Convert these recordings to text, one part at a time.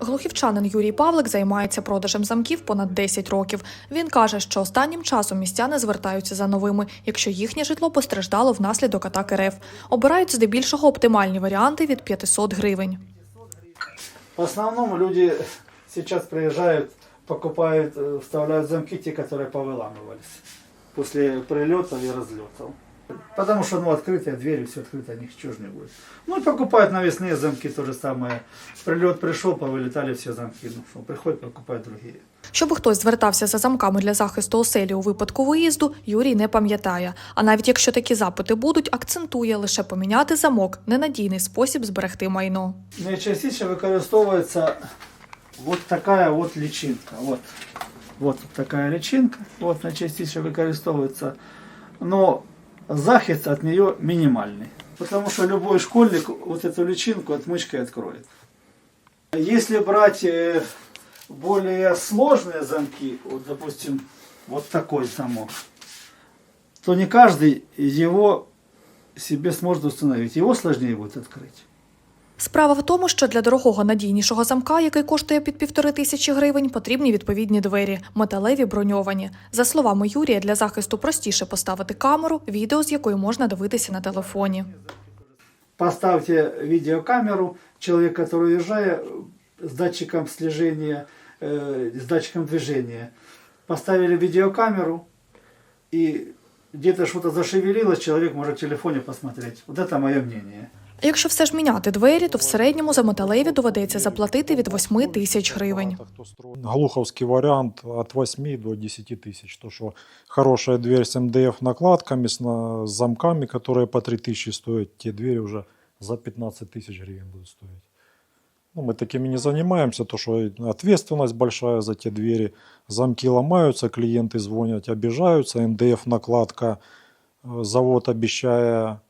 Глухівчанин Юрій Павлик займається продажем замків понад 10 років. Він каже, що останнім часом містяни звертаються за новими, якщо їхнє житло постраждало внаслідок атаки РФ. Обирають здебільшого оптимальні варіанти від 500 гривень. В основном люди сейчас приезжают, покупают, э, вставляют замки, те, которые повыламывались после прилетов и разлетов. Потому что, ну, открытые двери, все открыто, ничего ж не будет. Ну, и покупают навесные замки, то же самое. Прилет пришел, повылетали все замки. Ну, что, приходят, покупают другие. Щоб хтось звертався за замками для захисту оселі у випадку виїзду, Юрій не пам'ятає. А навіть якщо такі запити будуть, акцентує лише поміняти замок ненадійний спосіб зберегти майно. Найчастіше використовується вот такая вот личинка. Вот, вот такая личинка. Вот найчастіше використовується. Но захист от нее минимальный. Потому что любой школьник вот эту личинку отмычкой откроет. Если брать э, более сложные замки, вот допустим, вот такой замок, то не каждый его себе сможет установить. Его сложнее будет открыть. Справа в тому, що для дорогого надійнішого замка, який коштує під півтори тисячі гривень, потрібні відповідні двері, металеві броньовані. За словами Юрія, для захисту простіше поставити камеру, відео з якої можна дивитися на телефоні. Поставьте видеокамеру, человек, который уезжая с датчиком слежения, э, с датчиком движения, поставили видеокамеру и где-то что-то зашевелилось, человек может в телефоне посмотреть. Вот это мое мнение. А якщо все ж міняти двері, то в середньому за металеві доведеться заплатити від 8 тисяч гривень. Глуховский вариант от 8 до 10 тысяч. То, что хорошая дверь с МДФ накладками, с, на- с замками, которые по 3 тысячи стоят, те двери уже за 15 тысяч гривен будут стоить. Ну, мы такими не занимаемся, то что ответственность большая за те двери. Замки ломаются, клиенты звонят, обижаются, МДФ накладка, э, завод обещая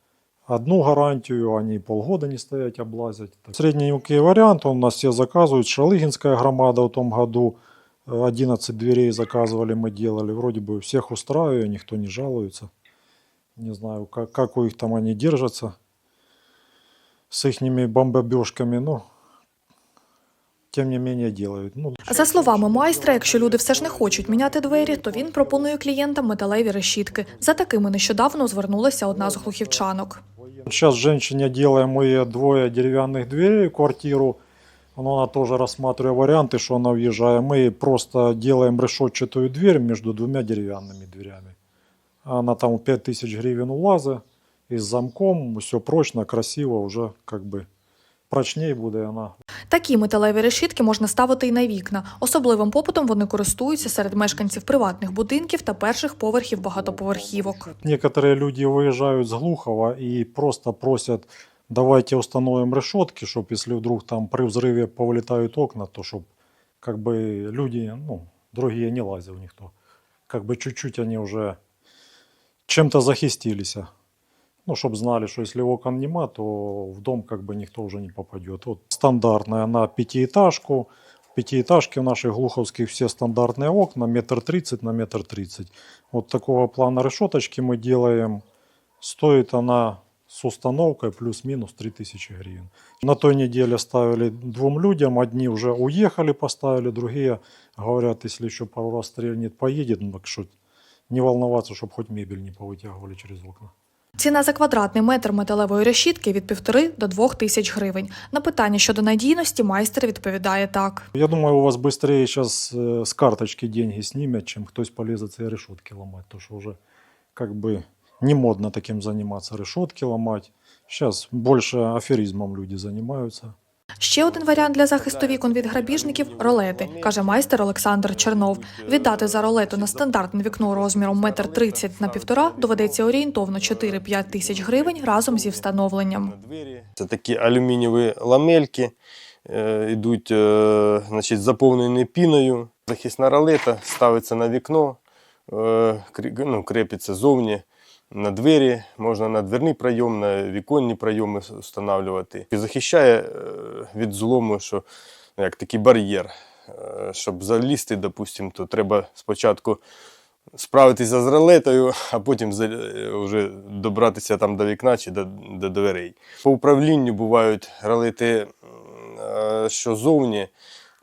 одну гарантию, они полгода не стоять, облазят. Так. Средненький вариант, он у нас все заказывают. Шалыгинская громада в том году э, 11 дверей заказывали, мы делали. Вроде бы всех устраиваю, никто не жалуется. Не знаю, как, как у них там они держатся с их бомбобежками, но тем не менее делают. Ну, За словами майстра, якщо люди все ж не хочуть міняти двері, то він пропонує клієнтам металеві решітки. За такими нещодавно звернулася одна з глухівчанок. Сейчас женщине делаем мы двое деревянных дверей в квартиру. Но она тоже рассматривая варианты, что она въезжая. Мы просто делаем решетчатую дверь между двумя деревянными дверями. Она там 5000 гривен улаза. И с замком все прочно, красиво, уже как бы прочнее буде она. Такі металеві решітки можна ставити і на вікна. Особливим попитом вони користуються серед мешканців приватних будинків та перших поверхів багатоповерхівок. Некоторые люди выезжают с Глухова и просто просят, давайте установим решетки, чтобы если вдруг там при взрыве повылетают окна, то чтобы как бы люди, ну, другие не лазили никто. Как бы чуть-чуть они уже чем-то захистились. Ну, чтобы знали, что если окон нема, то в дом как бы никто уже не попадет. Вот стандартная на пятиэтажку. В пятиэтажке в наших глуховских все стандартные окна, метр тридцать на метр тридцать. Вот такого плана решеточки мы делаем. Стоит она с установкой плюс-минус 3000 гривен. На той неделе ставили двум людям. Одни уже уехали, поставили, другие говорят, если еще пару раз стрельнет, поедет. Ну, так что не волноваться, чтобы хоть мебель не повытягивали через окна. Ціна за квадратний метр металевої решітки від півтори до двох тисяч гривень. На питання щодо надійності майстер відповідає так. Я думаю, у вас быстрее сейчас с карточки деньги снимет, чем кто-то полезет эти решетки ломать. То, что уже как бы не модно таким заниматься, решетки ломать. Сейчас больше аферизмом люди занимаются. Ще один варіант для захисту вікон від грабіжників ролети, каже майстер Олександр Чернов. Віддати за ролету на стандартне вікно розміром 1,30 на півтора доведеться орієнтовно 4-5 тисяч гривень разом зі встановленням. Це такі алюмінієві ламельки, е, йдуть е, значить, заповнені піною. Захисна ролета ставиться на вікно, е, ну, крепиться зовні на двері, можна на дверний прийом, на віконні прийоми встановлювати. І захищає е, від злому, що ну, як такий бар'єр. Е, Щоб залізти, допустимо, то треба спочатку справитися з ролетою, а потім е, вже добратися там до вікна чи до, до дверей. По управлінню бувають ролети е, що зовні.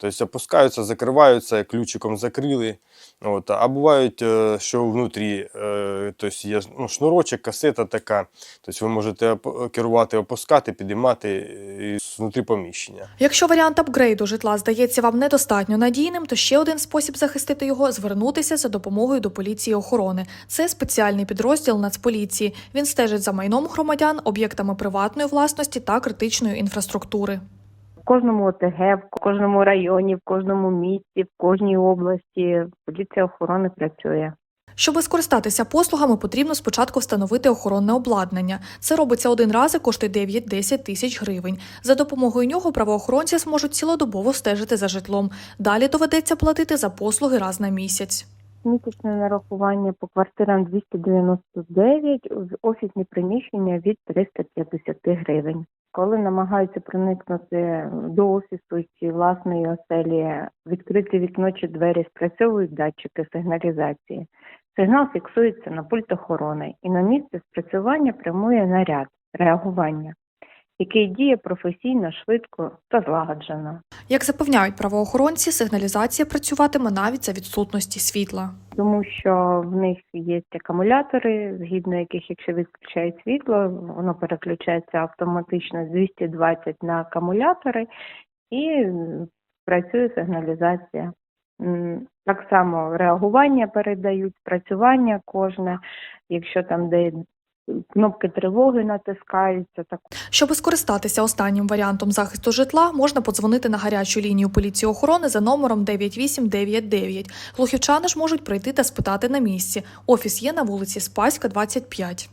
Тобто опускаються, закриваються, ключиком закрили. От. А бувають, е, що внутрі е, тобто є ну, шнурочок, касета така. Тобто ви можете керувати, опускати, підіймати е, внутрі поміщення. Якщо варіант апгрейду житла здається вам недостатньо надійним, то ще один спосіб захистити його звернутися за допомогою до поліції охорони. Це спеціальний підрозділ Нацполіції. Він стежить за майном громадян, об'єктами приватної власності та критичної інфраструктури. Кожному ОТГ, в кожному районі, в кожному місті, в кожній області поліція охорони працює. Щоби скористатися послугами, потрібно спочатку встановити охоронне обладнання. Це робиться один раз і коштує 9-10 тисяч гривень. За допомогою нього правоохоронці зможуть цілодобово стежити за житлом. Далі доведеться платити за послуги раз на місяць. Місячне нарахування по квартирам 299, в офісні приміщення від 350 гривень. Коли намагаються проникнути до офісу чи власної оселі, відкрити вікно чи двері, спрацьовують датчики сигналізації. Сигнал фіксується на пульт охорони і на місце спрацювання прямує наряд реагування, який діє професійно, швидко та злагоджено. Як запевняють правоохоронці, сигналізація працюватиме навіть за відсутності світла. тому що в них є акумулятори, згідно яких, якщо відключають світло, воно переключається автоматично з 220 на акумулятори і працює сигналізація. Так само реагування передають, спрацювання кожне, якщо там де кнопки тривоги натискаються, так щоб скористатися останнім варіантом захисту житла, можна подзвонити на гарячу лінію поліції охорони за номером 9899. Глухівчани ж можуть прийти та спитати на місці. Офіс є на вулиці Спаська, 25.